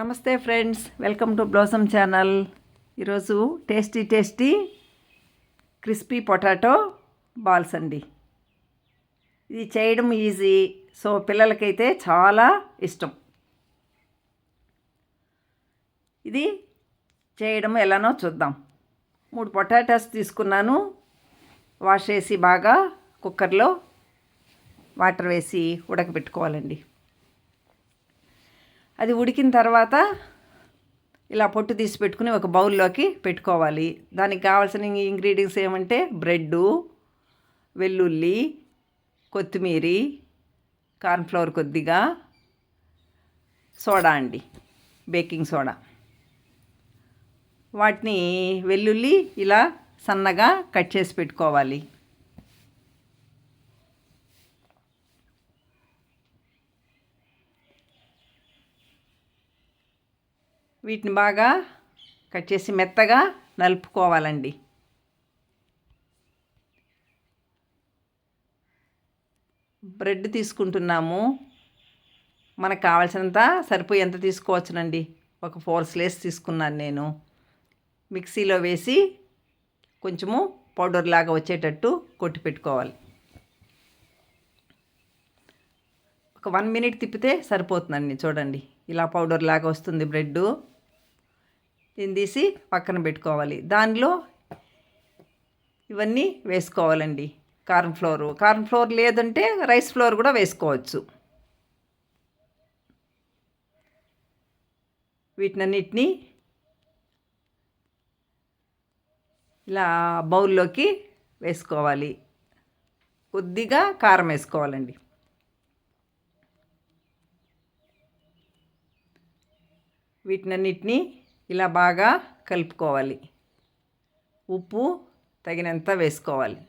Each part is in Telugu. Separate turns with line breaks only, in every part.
నమస్తే friends welcome to Blossom channel. ఈరోజు tasty tasty crispy potato balls అండి. ఇది చేయడం ఈజీ సో పిల్లలకైతే చాలా ఇష్టం. ఇది చేయడం ఎలానో చూద్దాం. మూడు పొటాటోస్ తీసుకున్నాను. వాష్ చేసి బాగా కుక్కర్లో వాటర్ వేసి ఉడకబెట్టుకోవాలండి. అది ఉడికిన తర్వాత ఇలా పొట్టు తీసి పెట్టుకుని ఒక బౌల్లోకి పెట్టుకోవాలి. దానికి కావాల్సిన ఇంగ్రీడియంట్స్ ఏమంటే బ్రెడ్డు వెల్లుల్లి కొత్తిమీర కార్న్ఫ్లవర్ కొద్దిగా సోడా అండి బేకింగ్ సోడా. వాటిని వెల్లుల్లి ఇలా సన్నగా కట్ చేసి పెట్టుకోవాలి. వీటిని బాగా కట్ చేసి మెత్తగా నలుపుకోవాలండి. బ్రెడ్ తీసుకుంటున్నాము. మనకు కావాల్సినంత సరిపోయి ఎంత తీసుకోవచ్చునండి? ఒక ఫోర్ స్లేస్ తీసుకున్నాను నేను. మిక్సీలో వేసి కొంచెము పౌడర్ లాగా వచ్చేటట్టు కొట్టి పెట్టుకోవాలి. ఒక వన్ మినిట్ తిప్పితే సరిపోతుందండి చూడండి. ఇలా పౌడర్ లాగా వస్తుంది బ్రెడ్ దీన్ని తీసి పక్కన పెట్టుకోవాలి. దానిలో ఇవన్నీ వేసుకోవాలండి. Corn flour. కార్న్ ఫ్లోర్ లేదంటే రైస్ ఫ్లోర్ కూడా వేసుకోవచ్చు. వీటినన్నిటినీ ఇలా బౌల్లోకి వేసుకోవాలి. కొద్దిగా కారం వేసుకోవాలండి. వీటినన్నిటినీ ఇలా బాగా కలుపుకోవాలి. ఉప్పు తగినంత వేసుకోవాలి.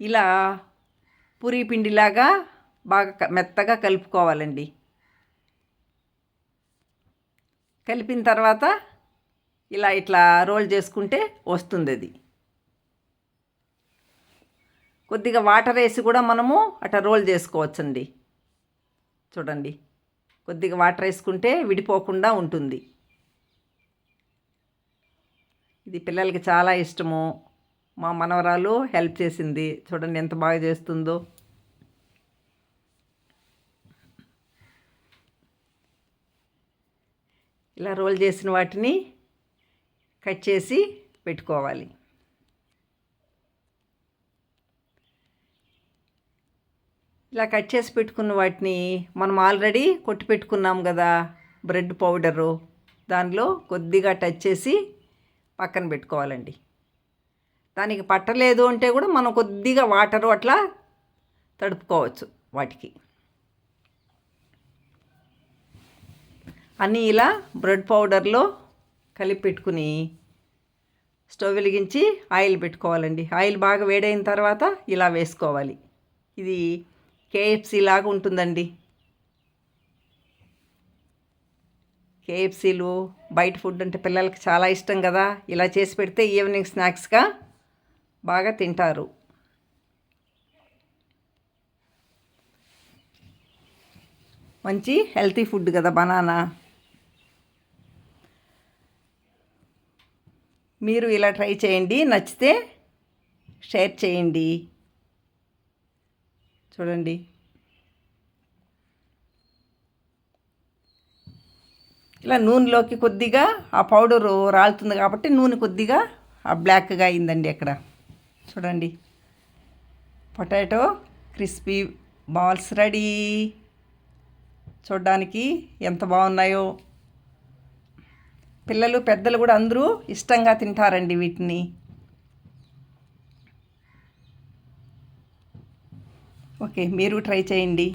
ఇలా పూరి పిండిలాగా బాగా మెత్తగా కలుపుకోవాలండి. కలిపిన తర్వాత ఇలా ఇట్లా రోల్ చేసుకుంటే వస్తుంది అది కొద్దిగా వాటర్ వేసి కూడా మనము అట్లా రోల్ చేసుకోవచ్చండి. చూడండి. కొద్దిగా వాటర్ వేసుకుంటే విడిపోకుండా ఉంటుంది. ఇది పిల్లలకి చాలా ఇష్టము. మా మనవరాలు హెల్ప్ చేసింది. చూడండి ఎంత బాగా చేస్తుందో. ఇలా రోల్ చేసిన వాటిని కట్ చేసి పెట్టుకోవాలి. ఇలా కట్ చేసి పెట్టుకున్న వాటిని మనం ఆల్రెడీ కొట్టి పెట్టుకున్నాం కదా బ్రెడ్ పౌడరు. దానిలో కొద్దిగా టచ్ చేసి పక్కన పెట్టుకోవాలండి. దానికి పట్టలేదు అంటే కూడా మనం కొద్దిగా వాటరు అట్లా తడుపుకోవచ్చు వాటికి. అన్నీ ఇలా బ్రెడ్ పౌడర్లో కలిపి పెట్టుకుని స్టవ్ వెలిగించి ఆయిల్ పెట్టుకోవాలండి. ఆయిల్ బాగా వేడైన తర్వాత ఇలా వేసుకోవాలి. ఇది కేఎఫ్సీ లాగా ఉంటుందండి. కేఎఫ్సీలు బయట ఫుడ్ అంటే పిల్లలకి చాలా ఇష్టం కదా. ఇలా చేసి పెడితే ఈవినింగ్ స్నాక్స్గా బాగా తింటారు. మంచి హెల్తీ ఫుడ్ కదా బనానా. మీరు ఇలా ట్రై చేయండి. నచ్చితే షేర్ చేయండి. చూడండి. ఇలా నూనెలోకి కొద్దిగా ఆ పౌడరు రాలుతుంది కాబట్టి నూనె కొద్దిగా ఆ బ్లాక్గా అయిందండి అక్కడ. చూడండి. Potato crispy balls ready. చూడడానికి ఎంత బాగున్నాయో. పిల్లలు పెద్దలు కూడా అందరూ ఇష్టంగా తింటారండి వీటిని. ఓకే మీరు ట్రై చేయండి.